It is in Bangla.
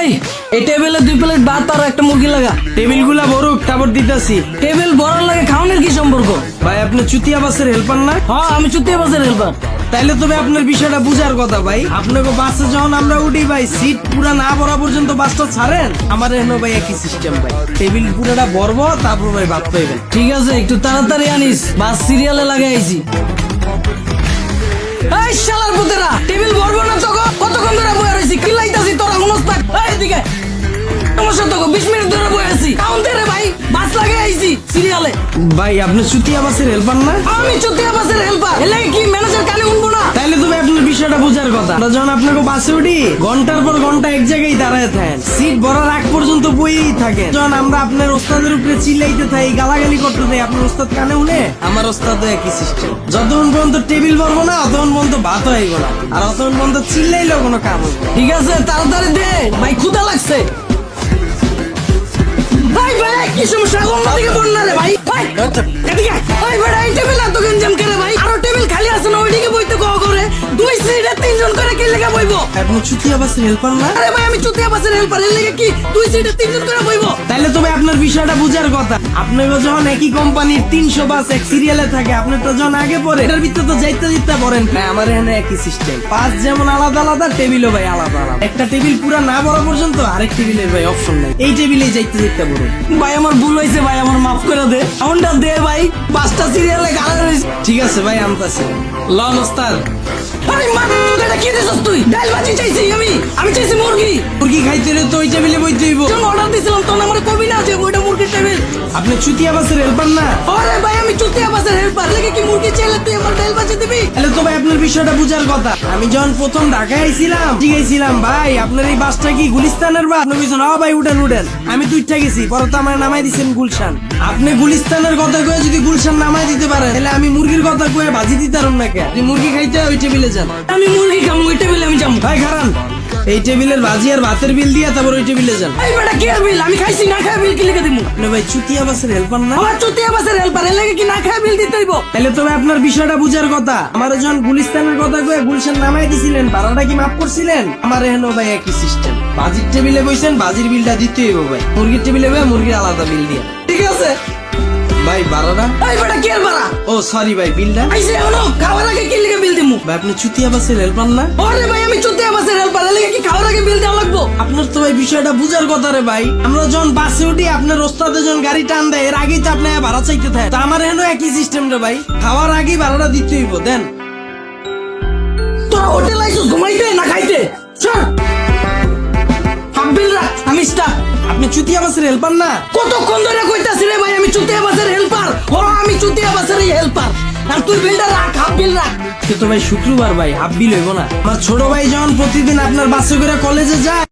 ভাই এই টেবিলে দুই প্লেট ভাত আর একটা মুরগি লাগা। টেবিলগুলা বড়ুক তারপর দিতেছি। টেবিল বড় লাগে খাওয়ানোর কি সম্পর্ক? ভাই আপনি চুতিয়া বাসের হেল্পার না? হ্যাঁ আমি চুতিয়া বাসের হেল্পার তাইলে তবে আপনার বিষয়টা বুঝার কথা ভাই। আপনাকে বাসে যখন আমরা উঠি ভাই সিট পুরা না ভরা পর্যন্ত বাসটা ছাড়েন? আমার এখানে ভাই একই সিস্টেম ভাই। টেবিল পুরাটা বরব তারপর ভাই ভাত পাইবেন ঠিক আছে একটু তাড়াতাড়ি আনিস। বাস সিরিয়ালে লাগাইছি। সমস্যা মিনিট ধরে বয়ে আছি। ভাই বাস লাগাই আইছি সিরিয়ালে। ভাই আপনি চুতিয়া বাসের হেল্পার না? আমি চুতিয়া বাসের হেল্পার এলে কি ম্যানেজার কানে উনবো না? তাইলে তুমি আপনার বিষয়টা বোঝার কথা। আমরা যখন আপনাকে বাসে উঠি ঘণ্টার পর ঘণ্টা এক জায়গায় দাঁড়ায় থাকেন। সিট ভরার আগ পর্যন্ত বইয়েই থাকে যখন আমরা আপনার ওস্তাদের উপরে চিল্লাইতে থাকি গালাগালি করতে থাকি আপনার ওস্তাদ কানে উনে আমার ওস্তাদ একই সিস্টেম যতক্ষণ পর্যন্ত টেবিল ভরবো না অতক্ষণ পর্যন্ত ভাত হইব না। আর অতক্ষণ পর্যন্ত চিল্লাইলেও কোনো কাম হবে ঠিক আছে তাড়াতাড়ি দে। ভাই ক্ষুদা লাগছে। কি সমস্যা অন্যদিকে বল না রে ভাই ভাই, এদিকে আয়। ভাই সিটে তিনজন করে কি লেগে বইবো আপনি চুতিয়া বাসের হেল্পার না? আরে ভাই আমি চুতিয়া বাসের হেল্পার এর লেগে কি দুই সিটে তিনজন করে বইবো তাইলে তবে আপনার বিষয়টা বুঝার কথা। আপনাকে যখন একই কোম্পানির তিনশো বাস এক সিরিয়ালে থাকে আপনি তো যখন আগে পড়ে এটার ভিতরে তো যাইতে দিতে পারেন হ্যাঁ আমার এখানে একই সিস্টেম পাঁচ যেমন আলাদা আলাদা টেবিলও ভাই আলাদা আলাদা। একটা টেবিল পুরো না বড় পর্যন্ত আরেক টেবিলের ভাই অপশন নাই। এই টেবিলেই যাইতে দিতে পারেন ভাই আমার ভুল হয়েছে ভাই আমার মাফ করে দে। এমনটা দে ভাই পাঁচটা সিরিয়ালে ঠিক আছে ভাই আনতাছি। লন ওস্তাদ। আরে মা তুই এটা কি দিছস তুই? ডাল ভাজি চাইছি আমি। আমি চাইছি মুরগি। মুরগি খাইতে রে তো ওই টেবিলে চুতিয়া বাসের হেল্পার না? আরে ভাই আমি চুতিয়া বাসের হেল্পার লেগে কি মুরগি তুই আমার ডাল ভাজি দিবি? তাহলে তো ভাই আপনার বিষয়টা বুঝার কথা। আমি যখন প্রথম ঢাকায় আইছিলাম জিগাইছিলাম ভাই আপনার এই বাসটা কি গুলিস্তানের বাস? আপনি বলছেন "হ্যাঁ ভাই উঠেন উঠেন আমি তুইটা গেছি পরে তো আমার নামাই দিছেন গুলশান। আপনি গুলিস্তানের কথা কয়ে যদি গুলশান নামাই দিতে পারেন তাহলে আমি মুরগির কথা কয়ে ভাজি দিতাম না কে? মুরগি খাইতে ওই টেবিলে যান। আমি মুরগি খাব ওই টেবিলে আমি যাব ভাই খারান। এই টেবিলের ভাজি আর ভাতের বিল দিয়ে তারপর ওই টেবিলে যান। এই বেটা কি বিল? আমি খাইছি না খাই বিল কি লিখে দিমু? আপনি ভাই চুতিয়া বাসের হেল্পার না? আমার চুতিয়া বাসের হেল্পার এর লেগে কি না খাই বিল দিতে হইব? তাহলে তবে আপনার বিষয়টা বুঝার কথা। আমার যখন গুলিস্তানের কথা কয়ে গুলশান নামাই দিছিলেন ভাড়াটা কি মাফ করছিলেন? আমার এখানে ভাই একই সিস্টেম বাজির টেবিলে বইছেন বাজির বিলটা দিতে হইব ভাই। মুরগির টেবিলে ভাই মুরগির আলাদা বিল দিয়ে। ঠিক আছে। ভাই ভাড়াটা এই বেটা কি বাড়া ও সরি ভাই বিলটা? আইসে এখনও খাওয়ার আগে কি লিখে বিল দিমু? ভাই আপনি চুতিয়া বাসের হেল্পার না? আরে ভাই আমি চুতিয়া লেগে কি খাওয়ার আগে বিল দেওয়া লাগবো? আপনার তো ভাই বিষয়টা বুঝার কথা রে ভাই। আমরা যখন বাসে উঠি, আপনার ওস্তাদে যখন গাড়ি টান দেয়, এর আগেই তো আপনি ভাড়া চাইতে থাকে তা আমার এখানে একই সিস্টেম রে ভাই। খাওয়ার আগেই ভাড়াটা দিতে হইব, দেন। তোরা হোটেল আইসো ঘুমাইতে না খাইতে? চল। হাফ বিল রাখ আমি স্টাফ আপনি চুতিয়া বাসের হেল্পার না? কতক্ষণ ধরে কইতাছি রে ভাই, আমি চুতিয়া বাসের হেল্পার ও আমি চুতিয়া বাসের হেল্পার আর তুই বিলটা রাখ হাফ বিল রাখ। সে তো ভাই শুক্রবার ভাই হাফ বিল হইব না। আমার ছোট ভাই যখন প্রতিদিন আপনার বাসে করে কলেজে যায়